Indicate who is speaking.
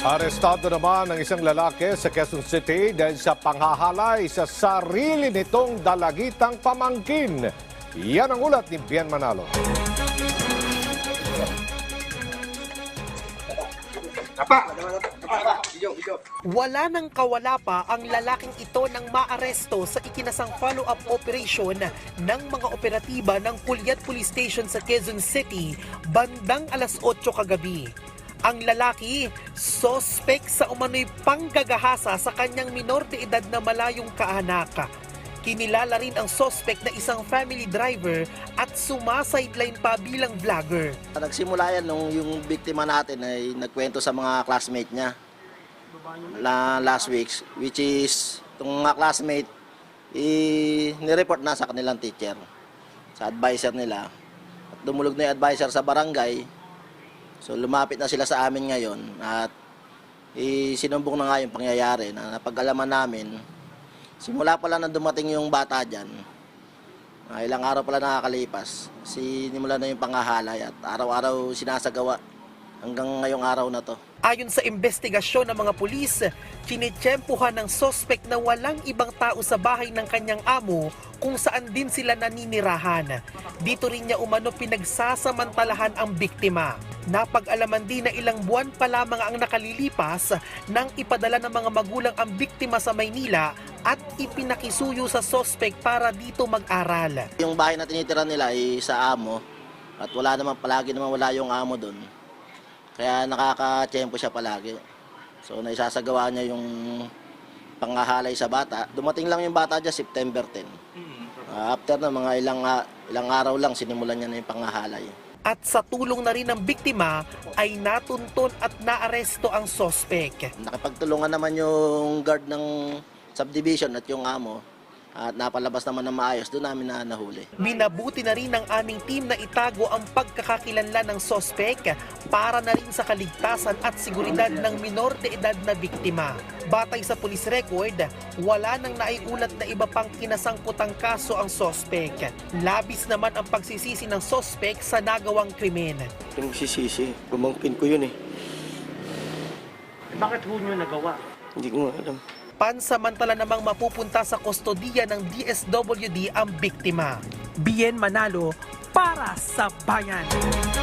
Speaker 1: Arestado naman ang isang lalaki sa Quezon City dahil sa panghahalay sa sarili nitong dalagitang pamangkin. Yan ang ulat ni Bien Manalo.
Speaker 2: Wala nang kawala pa ang lalaking ito nang maaresto sa ikinasang follow-up operation ng mga operatiba ng Pulyat Police Station sa Quezon City bandang alas 8 kagabi. Ang lalaki, sospek sa umano'y panggagahasa sa kanyang minor de edad na malayong kaanak. Kinilala rin ang sospek na isang family driver at sumasideline pa bilang vlogger.
Speaker 3: Nagsimula yan nung yung biktima natin ay nagkwento sa mga classmate niya la last weeks which is itong mga classmate i nireport na sa kanilang teacher sa advisor nila at dumulog na yung advisor sa barangay so lumapit na sila sa amin ngayon at isinumbong na nga yung pangyayari na napag-alaman namin simula pala na dumating yung bata dyan Ah, ilang araw pala nakakalipas. Sinimula na yung pangahalay at araw-araw sinasagawa hanggang ngayong araw na to.
Speaker 2: Ayon sa investigasyon ng mga pulis, tinitsyempuhan ng sospek na walang ibang tao sa bahay ng kanyang amo kung saan din sila naninirahan. Dito rin niya umano pinagsasamantalahan ang biktima. Napag-alaman din na ilang buwan pa lamang ang nakalilipas nang ipadala ng mga magulang ang biktima sa Maynila at ipinakisuyo sa sospek para dito mag-aral.
Speaker 3: Yung bahay na tinitira nila ay sa amo at wala naman palagi naman wala yung amo doon. Kaya nakaka-tiyempo siya palagi. So naisasagawa niya yung pangahalay sa bata. Dumating lang yung bata dyan September 10. Ah, after na mga ilang, ilang araw lang sinimulan niya na yung pangahalay.
Speaker 2: At sa tulong na rin ng biktima ay natuntun at naaresto ang sospek.
Speaker 3: Nakipagtulungan naman yung guard ng subdivision at yung amo at napalabas naman ng maayos, doon namin na nahuli.
Speaker 2: Minabuti na rin ng aming team na itago ang pagkakakilanlan ng sospek para na rin sa kaligtasan at seguridad ng minor de edad na biktima. Batay sa police record, wala nang naiulat na iba pang kinasangkutang kaso ang sospek. Labis naman ang pagsisisi ng sospek sa nagawang krimen.
Speaker 4: Nagsisisi. Pumangkin ko yun eh.
Speaker 5: Bakit ho nyo nagawa?
Speaker 4: Hindi ko alam.
Speaker 2: Pansamantala namang mapupunta sa kustodiya ng DSWD ang biktima. Bien Manalo para sa bayan.